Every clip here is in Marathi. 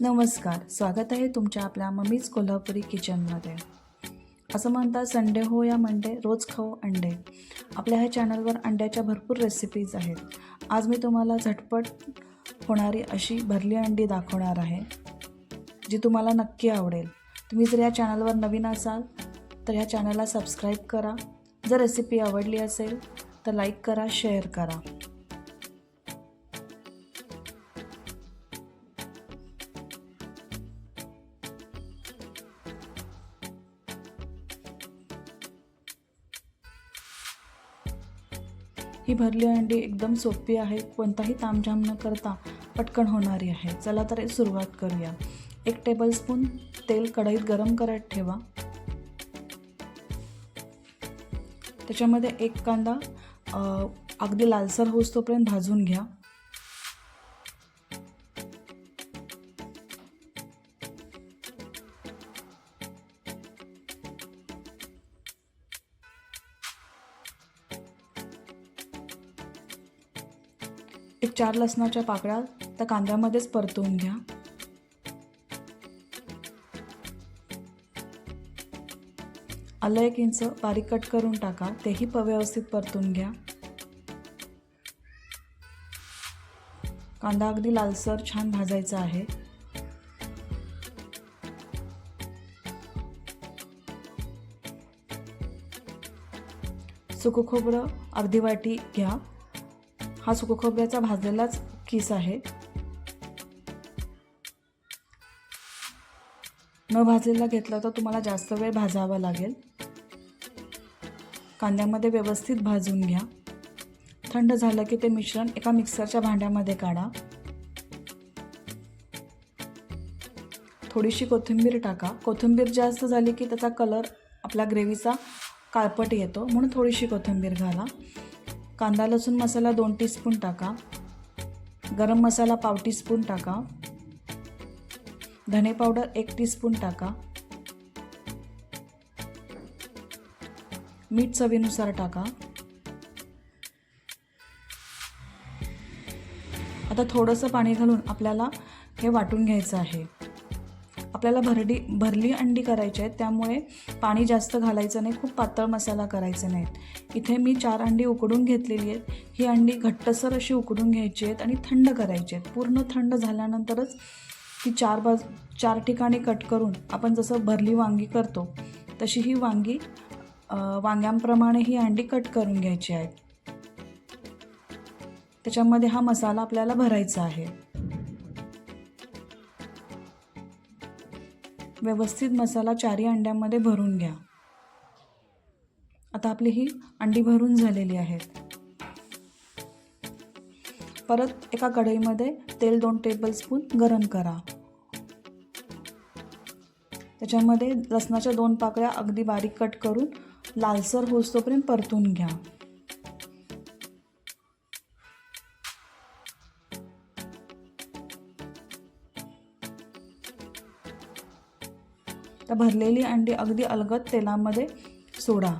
नमस्कार स्वागत आहे तुमच्या आपल्या मम्मीच कोल्हापुरी किचनमध्ये. असं म्हणतात संडे हो या मंडे रोज खाऊ अंडे. आपल्या ह्या चॅनलवर अंड्याच्या भरपूर रेसिपीज आहेत. आज मी तुम्हाला झटपट होणारी अशी भरली अंडी दाखवणार आहे जी तुम्हाला नक्की आवडेल. तुम्ही जर या चॅनलवर नवीन असाल तर ह्या चॅनलला सबस्क्राईब करा. जर रेसिपी आवडली असेल तर लाईक करा शेअर करा. ही भरली अंडी एकदम सोपी आहे कोणताही तामझाम न करता पटकन होणारी आहे. चला तर सुरुवात करूया. एक टेबलस्पून तेल कढईत गरम करत ठेवा. त्याच्यामध्ये एक कांदा अगदी लालसर होस तोपर्यंत भाजून घ्या. एक चार लसणाच्या पाकळ्या त्या कांद्यामध्येच परतवून घ्या. आलं एक इंच बारीक कट करून टाका तेही प व्यवस्थित परतून घ्या. कांदा अगदी लालसर छान भाजायचा आहे. सुकं खोबरं अर्धी वाटी घ्या. हा सुकखोबऱ्याचा भाजलेलाच किस आहे. न भाजलेला घेतला तर तुम्हाला जास्त वेळ भाजावा लागेल. कांद्यामध्ये व्यवस्थित भाजून घ्या. थंड झालं की ते मिश्रण एका मिक्सरच्या भांड्यामध्ये काढा. थोडीशी कोथिंबीर टाका. कोथिंबीर जास्त झाली की त्याचा कलर आपला ग्रेव्हीचा काळपट येतो म्हणून थोडीशी कोथिंबीर घाला. कांदा लसूण मसाला दोन टीस्पून टाका. गरम मसाला पाव टीस्पून टाका. धने पावडर एक टीस्पून टाका. मीठ चवीनुसार टाका. आता थोडंसं पाणी घालून आपल्याला हे वाटून घ्यायचं आहे. आपल्याला भरडी भरली अंडी करायची आहेत त्यामुळे पाणी जास्त घालायचं नाही खूप पातळ मसाला करायचा नाहीत इथे मी चार अंडी उकडून घेतलेली आहेत. ही अंडी घट्टसर अशी उकडून घ्यायची आहेत आणि थंड करायची आहेत. पूर्ण थंड झाल्यानंतरच ती चार बाज चार ठिकाणी कट करून आपण जसं भरली वांगी करतो तशी ही वांगी वांग्यांप्रमाणे ही अंडी कट करून घ्यायची आहेत. त्याच्यामध्ये हा मसाला आपल्याला भरायचा आहे. व्यवस्थित मसाला चारी अंड्यामध्ये भरून घ्या. आता आपली ही अंडी भरून झालेली आहेत परत एका कढईमध्ये तेल दोन टेबलस्पून गरम करा. त्याच्यामध्ये लसणाच्या दोन पाकळ्या अगदी बारीक कट करून लालसर होस्तोपर्यंत परतून घ्या. भरलेली अंडी अगदी अलगद तेलामध्ये सोडा.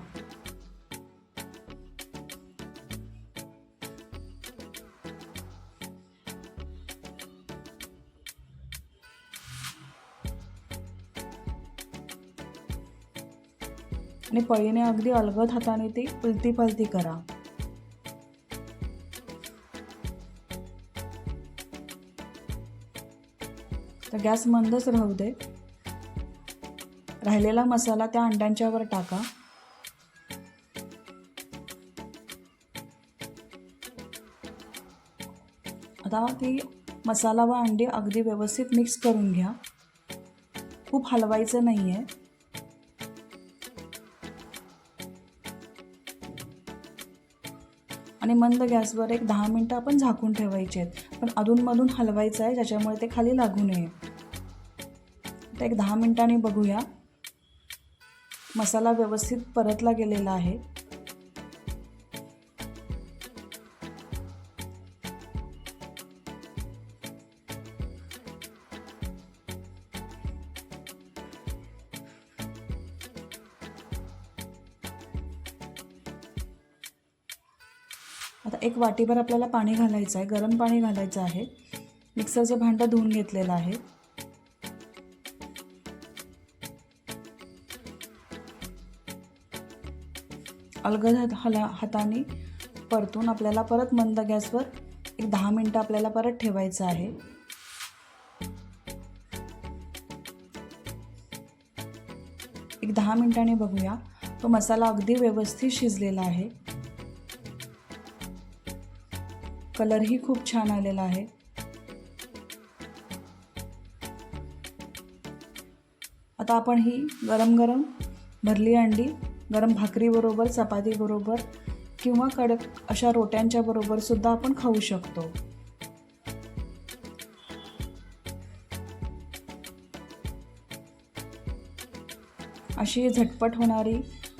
आणि पळीने अगदी अलगद हाताने ती उलती पलती करा. तर गॅस मंदच राहू दे. राहिलेला मसाला त्या अंड्यांच्यावर टाका. आता ती मसाला व अंडी अगदी व्यवस्थित मिक्स करून घ्या. खूप हलवायचं नाही आहे आणि मंद गॅसवर एक दहा मिनटं आपण झाकून ठेवायचे आहेत. पण अधूनमधून हलवायचं आहे ज्याच्यामुळे ते खाली लागू नये. तर एक दहा मिनटांनी बघूया. मसाला व्यवस्थित परतला गेलेला आहे. आता एक वाटीभर आपल्याला पाणी घालायचं आहे गरम पाणी घालायचं आहे. मिक्सरचं भांडं धुवून घेतलेलं आहे. अलगद हात हला हाताने परतून आपल्याला परत मंद गॅसवर एक दहा मिनटं आपल्याला परत ठेवायचं आहे. एक दहा मिनिटांनी बघूया. तो मसाला अगदी व्यवस्थित शिजलेला आहे. कलरही खूप छान आलेला आहे. आता आपण ही गरम गरम भरली अंडी गरम भाकरीबरोबर चपातीबरोबर किंवा कडक अशा रोट्यांच्या बरोबर सुद्धा आपण खाऊ शकतो. अशी झटपट होणारी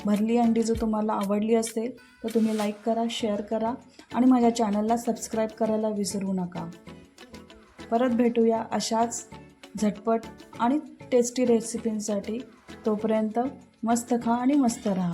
भरली अंडी जर तुम्हाला आवडली असेल तर तुम्ही लाईक करा शेअर करा आणि माझ्या चॅनलला सबस्क्राईब करायला विसरू नका. परत भेटूया अशाच झटपट आणि टेस्टी रेसिपींसाठी तोपर्यंत मस्त खा आणि मस्त राहा.